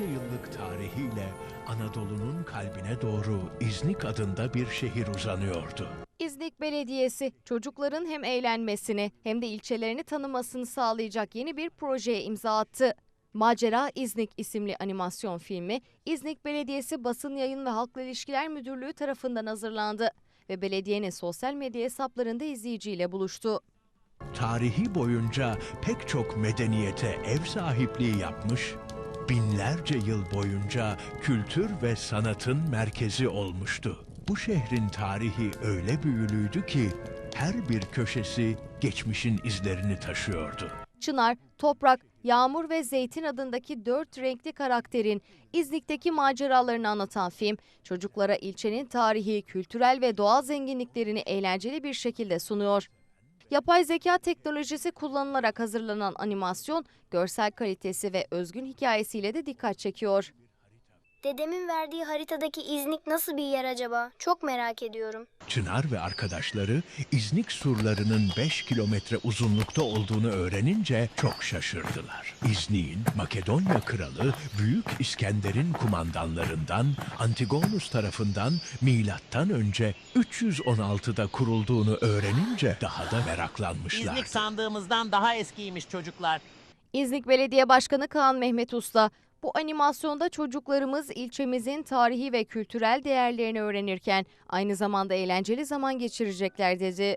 binlerce yıllık tarihiyle Anadolu'nun kalbine doğru İznik adında bir şehir uzanıyordu. İznik Belediyesi çocukların hem eğlenmesini hem de ilçelerini tanımasını sağlayacak yeni bir projeye imza attı. Macera İznik isimli animasyon filmi İznik Belediyesi Basın Yayın ve Halkla İlişkiler Müdürlüğü tarafından hazırlandı ve belediyenin sosyal medya hesaplarında izleyiciyle buluştu. Tarihi boyunca pek çok medeniyete ev sahipliği yapmış, binlerce yıl boyunca kültür ve sanatın merkezi olmuştu. Bu şehrin tarihi öyle büyülüydü ki her bir köşesi geçmişin izlerini taşıyordu. Çınar, Toprak, Yağmur ve Zeytin adındaki dört renkli karakterin İznik'teki maceralarını anlatan film, çocuklara ilçenin tarihi, kültürel ve doğal zenginliklerini eğlenceli bir şekilde sunuyor. Yapay zeka teknolojisi kullanılarak hazırlanan animasyon, görsel kalitesi ve özgün hikayesiyle de dikkat çekiyor. Dedemin verdiği haritadaki İznik nasıl bir yer acaba? Çok merak ediyorum. Çınar ve arkadaşları İznik surlarının 5 kilometre uzunlukta olduğunu öğrenince çok şaşırdılar. İznik'in Makedonya kralı Büyük İskender'in kumandanlarından Antigonus tarafından milattan önce 316'da kurulduğunu öğrenince daha da meraklanmışlar. İznik sandığımızdan daha eskiymiş çocuklar. İznik Belediye Başkanı Kaan Mehmet Usta, bu animasyonda çocuklarımız ilçemizin tarihi ve kültürel değerlerini öğrenirken aynı zamanda eğlenceli zaman geçirecekler dedi.